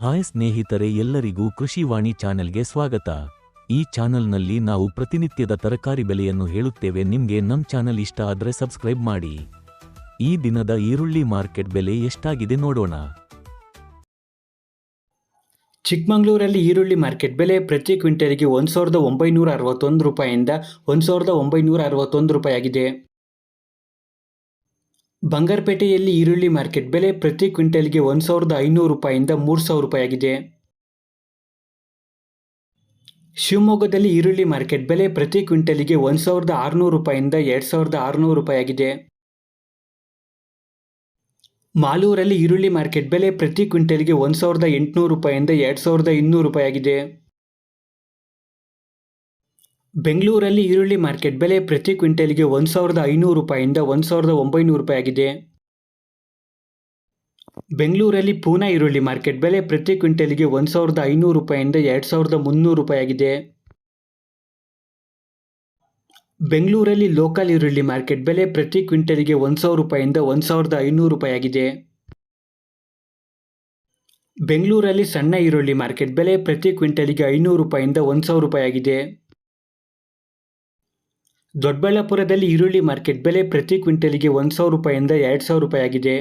Hi ಸ್ನೇಹಿತರೆ ಎಲ್ಲರಿಗೂ ಕೃಷಿವಾಣಿ ಚಾನೆಲ್ಗೆ ಸ್ವಾಗತ. ಈ ಚಾನೆಲ್ನಲ್ಲಿ ನಾವು ಪ್ರತಿನಿತ್ಯದ ತರಕಾರಿ ಬೆಲೆಯನ್ನು ಹೇಳುತ್ತೇವೆ. ನಿಮಗೆ ನಮ್ಮ ಚಾನೆಲ್ ಇಷ್ಟ ಆದರೆ ಸಬ್ಸ್ಕ್ರೈಬ್ ಮಾಡಿ. ಈ ದಿನದ ಈರುಳ್ಳಿ ಮಾರ್ಕೆಟ್ ಬೆಲೆ ಎಷ್ಟಾಗಿದೆ ನೋಡೋಣ. ಚಿಕ್ಕಮಗಳೂರಲ್ಲಿ ಈರುಳ್ಳಿ ಮಾರ್ಕೆಟ್ ಬೆಲೆ ಪ್ರತಿ ಕ್ವಿಂಟಲ್ಗೆ ಒಂದು ಸಾವಿರದ ಒಂಬೈನೂರ ಅರವತ್ತೊಂದು ರೂಪಾಯಿಯಿಂದ ಒಂದು ಸಾವಿರದ ಒಂಬೈನೂರ ಅರವತ್ತೊಂದು ರೂಪಾಯಿ ಆಗಿದೆ ಬಂಗಾರಪೇಟೆಯಲ್ಲಿ ಈರುಳ್ಳಿ ಮಾರ್ಕೆಟ್ ಬೆಲೆ ಪ್ರತಿ ಕ್ವಿಂಟಲ್ಗೆ ಒಂದು ಸಾವಿರದ ಐನೂರು ರೂಪಾಯಿಂದ ಮೂರು ಸಾವಿರ ರೂಪಾಯಿ ಆಗಿದೆ ಶಿವಮೊಗ್ಗದಲ್ಲಿ ಈರುಳ್ಳಿ ಮಾರ್ಕೆಟ್ ಬೆಲೆ ಪ್ರತಿ ಕ್ವಿಂಟಲ್ಗೆ ಒಂದು ಸಾವಿರದ ಆರುನೂರು ರೂಪಾಯಿಂದ ಎರಡು ಸಾವಿರದ ಆರುನೂರು ರೂಪಾಯಿ ಆಗಿದೆ ಮಾಲೂರಲ್ಲಿ ಈರುಳ್ಳಿ ಮಾರ್ಕೆಟ್ ಬೆಲೆ ಪ್ರತಿ ಕ್ವಿಂಟಲ್ಗೆ ಒಂದು ಸಾವಿರದ ಎಂಟುನೂರು ರೂಪಾಯಿಂದ ಎರಡು ಸಾವಿರದ ಇನ್ನೂರು ರೂಪಾಯಿ ಆಗಿದೆ ಬೆಂಗಳೂರಲ್ಲಿ ಈರುಳ್ಳಿ ಮಾರ್ಕೆಟ್ ಬೆಲೆ ಪ್ರತಿ ಕ್ವಿಂಟಲ್ಗೆ ಒಂದು ಸಾವಿರದ ಐನೂರು ರೂಪಾಯಿಂದ ಒಂದು ಸಾವಿರದ ಒಂಬೈನೂರು ರೂಪಾಯಿ ಆಗಿದೆ. ಬೆಂಗಳೂರಲ್ಲಿ ಪೂನಾ ಈರುಳ್ಳಿ ಮಾರ್ಕೆಟ್ ಬೆಲೆ ಪ್ರತಿ ಕ್ವಿಂಟಲ್ಗೆ ಒಂದು ಸಾವಿರದ ಐನೂರು ರೂಪಾಯಿಂದ ಎರಡು ಸಾವಿರದ ಮುನ್ನೂರು ರೂಪಾಯಿ ಆಗಿದೆ. ಬೆಂಗಳೂರಲ್ಲಿ ಲೋಕಲ್ ಈರುಳ್ಳಿ ಮಾರ್ಕೆಟ್ ಬೆಲೆ ಪ್ರತಿ ಕ್ವಿಂಟಲ್ಗೆ ಒಂದು ಸಾವಿರ ರೂಪಾಯಿಂದ ಒಂದು ಸಾವಿರದ ಐನೂರು ರೂಪಾಯಿ ಆಗಿದೆ. ಬೆಂಗಳೂರಲ್ಲಿ ಸಣ್ಣ ಈರುಳ್ಳಿ ಮಾರ್ಕೆಟ್ ಬೆಲೆ ಪ್ರತಿ ಕ್ವಿಂಟಲ್ಗೆ ಐನೂರು ರೂಪಾಯಿಂದ ಒಂದು ಸಾವಿರ ರೂಪಾಯಿ ಆಗಿದೆ. ದೊಡ್ಡಬಳ್ಳಾಪುರದಲ್ಲಿ ಈರುಳ್ಳಿ ಮಾರ್ಕೆಟ್ ಬೆಲೆ ಪ್ರತಿ ಕ್ವಿಂಟಲ್ಗೆ ಒಂದು ಸಾವಿರ ರೂಪಾಯಿಂದ ಎರಡು ಸಾವಿರ ರೂಪಾಯಿ ಆಗಿದೆ.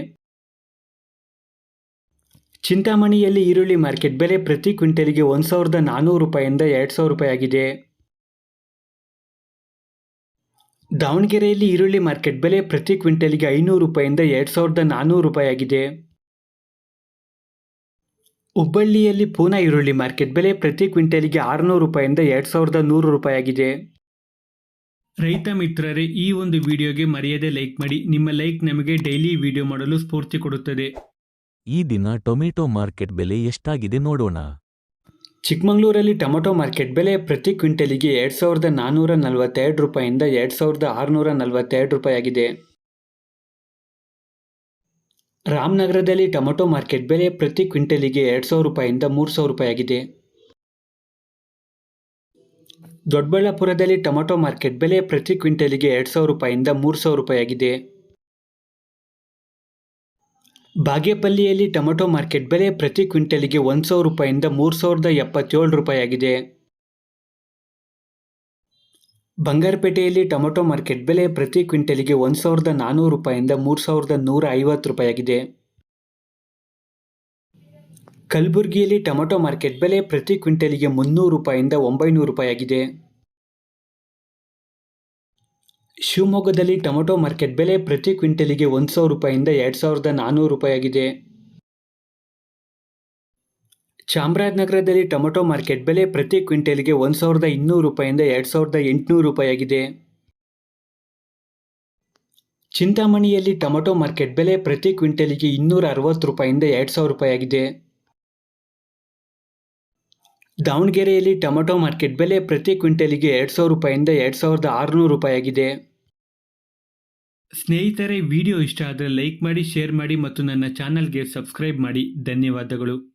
ಚಿಂತಾಮಣಿಯಲ್ಲಿ ಈರುಳ್ಳಿ ಮಾರ್ಕೆಟ್ ಬೆಲೆ ಪ್ರತಿ ಕ್ವಿಂಟಲ್ಗೆ ಒಂದು ಸಾವಿರದ ನಾನ್ನೂರು ರೂಪಾಯಿಂದ ಎರಡು ಸಾವಿರ ರೂಪಾಯಿ ಆಗಿದೆ. ದಾವಣಗೆರೆಯಲ್ಲಿ ಈರುಳ್ಳಿ ಮಾರ್ಕೆಟ್ ಬೆಲೆ ಪ್ರತಿ ಕ್ವಿಂಟಲ್ಗೆ ಐನೂರು ರೂಪಾಯಿಂದ ಎರಡು ಸಾವಿರದ ನಾನ್ನೂರು ರೂಪಾಯಿ ಆಗಿದೆ. ಹುಬ್ಬಳ್ಳಿಯಲ್ಲಿ ಪೂನಾ ಈರುಳ್ಳಿ ಮಾರ್ಕೆಟ್ ಬೆಲೆ ಪ್ರತಿ ಕ್ವಿಂಟಲ್ಗೆ ಆರುನೂರು ರೂಪಾಯಿಂದ ಎರಡು ಸಾವಿರದ ನೂರು ರೂಪಾಯಿ ಆಗಿದೆ. ರೈತ ಮಿತ್ರರೇ ಈ ಒಂದು ವಿಡಿಯೋಗೆ ಮರೆಯದೆ ಲೈಕ್ ಮಾಡಿ. ನಿಮ್ಮ ಲೈಕ್ ನಮಗೆ ಡೈಲಿ ವಿಡಿಯೋ ಮಾಡಲು ಸ್ಫೂರ್ತಿ ಕೊಡುತ್ತದೆ. ಈ ದಿನ ಟೊಮೆಟೊ ಮಾರ್ಕೆಟ್ ಬೆಲೆ ಎಷ್ಟಾಗಿದೆ ನೋಡೋಣ. ಚಿಕ್ಕಮಗಳೂರಲ್ಲಿ ಟೊಮೊಟೊ ಮಾರ್ಕೆಟ್ ಬೆಲೆ ಪ್ರತಿ ಕ್ವಿಂಟಲಿಗೆ ಎರಡು ಸಾವಿರದ ನಾನ್ನೂರ ನಲವತ್ತೆರಡು ರೂಪಾಯಿಂದ ಎರಡು ಸಾವಿರದ ಆರುನೂರ ನಲವತ್ತೆರಡು ರೂಪಾಯಿ ಆಗಿದೆ ರಾಮನಗರದಲ್ಲಿ ಟೊಮೊಟೊ ಮಾರ್ಕೆಟ್ ಬೆಲೆ ಪ್ರತಿ ಕ್ವಿಂಟಲಿಗೆ ಎರಡು ಸಾವಿರ ರೂಪಾಯಿಂದ ಮೂರು ಸಾವಿರ ರೂಪಾಯಿ ಆಗಿದೆ ದೊಡ್ಡಬಳ್ಳಾಪುರದಲ್ಲಿ ಟೊಮೊಟೊ ಮಾರ್ಕೆಟ್ ಬೆಲೆ ಪ್ರತಿ ಕ್ವಿಂಟಲಿಗೆ ಎರಡು ಸಾವಿರ ರೂಪಾಯಿಂದ ಮೂರು ಸಾವಿರ ರೂಪಾಯಿ ಆಗಿದೆ ಬಾಗೇಪಲ್ಲಿಯಲ್ಲಿ ಟೊಮೊಟೊ ಮಾರ್ಕೆಟ್ ಬೆಲೆ ಪ್ರತಿ ಕ್ವಿಂಟಲಿಗೆ ಒಂದು ಸಾವಿರ ರೂಪಾಯಿಂದ ಮೂರು ಸಾವಿರದ ಎಪ್ಪತ್ತೇಳು ರೂಪಾಯಿ ಆಗಿದೆ ಬಂಗಾರಪೇಟೆಯಲ್ಲಿ ಟೊಮೊಟೊ ಮಾರ್ಕೆಟ್ ಬೆಲೆ ಪ್ರತಿ ಕ್ವಿಂಟಲಿಗೆ ಒಂದು ಸಾವಿರದ ನಾನ್ನೂರು ರೂಪಾಯಿಂದ ಮೂರು ಸಾವಿರದ ನೂರ ಐವತ್ತು ರೂಪಾಯಿ ಆಗಿದೆ ಕಲಬುರಗಿಯಲ್ಲಿ ಟೊಮೆಟೊ ಮಾರ್ಕೆಟ್ ಬೆಲೆ ಪ್ರತಿ ಕ್ವಿಂಟಲಿಗೆ ಮುನ್ನೂರು ರೂಪಾಯಿಂದ ಒಂಬೈನೂರು ರೂಪಾಯಿ ಆಗಿದೆ ಶಿವಮೊಗ್ಗದಲ್ಲಿ ಟೊಮೆಟೊ ಮಾರ್ಕೆಟ್ ಬೆಲೆ ಪ್ರತಿ ಕ್ವಿಂಟಲಿಗೆ ಒಂದು ಸಾವಿರ ರೂಪಾಯಿಂದ ಎರಡು ಸಾವಿರದ ನಾನ್ನೂರು ರೂಪಾಯಿ ಆಗಿದೆ ಚಾಮರಾಜನಗರದಲ್ಲಿ ಟೊಮೆಟೊ ಮಾರ್ಕೆಟ್ ಬೆಲೆ ಪ್ರತಿ ಕ್ವಿಂಟಲ್ಗೆ ಒಂದು ಸಾವಿರದ ಇನ್ನೂರು ರೂಪಾಯಿಂದ ಎರಡು ಸಾವಿರದ ಎಂಟುನೂರು ರೂಪಾಯಿ ಆಗಿದೆ ಚಿಂತಾಮಣಿಯಲ್ಲಿ ಟೊಮೆಟೊ ಮಾರ್ಕೆಟ್ ಬೆಲೆ ಪ್ರತಿ ಕ್ವಿಂಟಲ್ಗೆ ಇನ್ನೂರ ಅರವತ್ತು ರೂಪಾಯಿಂದ ಎರಡು ಸಾವಿರ ರೂಪಾಯಿ ಆಗಿದೆ ದಾವಣಗೆರೆಯಲ್ಲಿ ಟೊಮೆಟೊ ಮಾರ್ಕೆಟ್ ಬೆಲೆ ಪ್ರತಿ ಕ್ವಿಂಟಲಿಗೆ ಎರಡು ಸಾವಿರ ರೂಪಾಯಿಂದ ಎರಡು ಸಾವಿರದ ಆರುನೂರು ರೂಪಾಯಿಯಾಗಿದೆ. ಸ್ನೇಹಿತರೆ, ವಿಡಿಯೋ ಇಷ್ಟ ಆದರೆ ಲೈಕ್ ಮಾಡಿ, ಶೇರ್ ಮಾಡಿ ಮತ್ತು ನನ್ನ ಚಾನಲ್ಗೆ ಸಬ್ಸ್ಕ್ರೈಬ್ ಮಾಡಿ. ಧನ್ಯವಾದಗಳು.